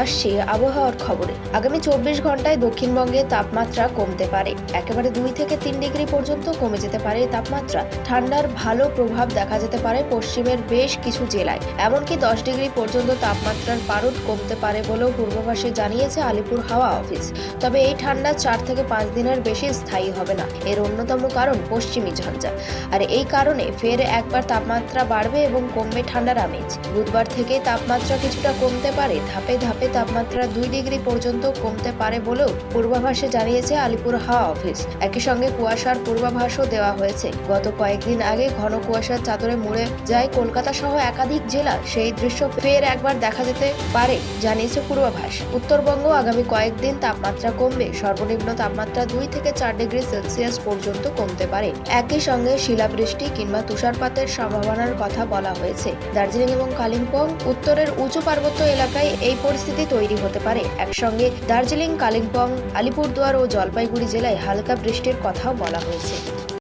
আসছে আবহাওয়ার খবরে। আগামী চব্বিশ ঘন্টায় দক্ষিণবঙ্গে তাপমাত্রা কমতে পারে। একেবারে দুই থেকে তিন ডিগ্রি পর্যন্ত কমে যেতে পারে তাপমাত্রা। ঠান্ডার ভালো প্রভাব দেখা যেতে পারে পশ্চিমের বেশ কিছু জেলায়। এমনকি দশ ডিগ্রি পর্যন্ত তাপমাত্রার পারদ কমতে পারে বলেও পূর্বাভাসে জানিয়েছে আলিপুর হাওয়া অফিস। তবে এই ঠান্ডা চার থেকে পাঁচ দিনের বেশি স্থায়ী হবে না। এর অন্যতম কারণ পশ্চিমী ঝঞ্ঝা। আর এই কারণে ফের একবার তাপমাত্রা বাড়বে এবং কমবে ঠান্ডার আমেজ। বুধবার থেকে তাপমাত্রা কিছুটা কমতে পারে ধাপে ধাপে তাপমাত্রা দুই ডিগ্রি পর্যন্ত কমতে পারে বলেও পূর্বাভাসে জানিয়েছে আলিপুর হাওয়া অফিস। একই সঙ্গে কুয়াশার পূর্বাভাসও দেওয়া হয়েছে। গত কয়েকদিন আগে ঘন কুয়াশার চাদরে মুড়ে যায় কলকাতা সহ একাধিক জেলা, সেই দৃশ্য ফের একবার দেখা যেতে পারে, জানিয়েছে পূর্বাভাস। উত্তরবঙ্গ আগামী কয়েকদিন তাপমাত্রা কমবে। সর্বনিম্ন তাপমাত্রা দুই থেকে চার ডিগ্রি সেলসিয়াস পর্যন্ত কমতে পারে। একই সঙ্গে শিলাবৃষ্টি কিংবা তুষারপাতের সম্ভাবনার কথা বলা হয়েছে। দার্জিলিং এবং কালিম্পং উত্তরের উঁচু পার্বত্য এলাকায় এই পরিস্থিতি তৈরি হতে পারে। একসঙ্গে দার্জিলিং, কালিম্পং, আলিপুরদুয়ার ও জলপাইগুড়ি জেলায় হালকা বৃষ্টির কথাও বলা হয়েছে।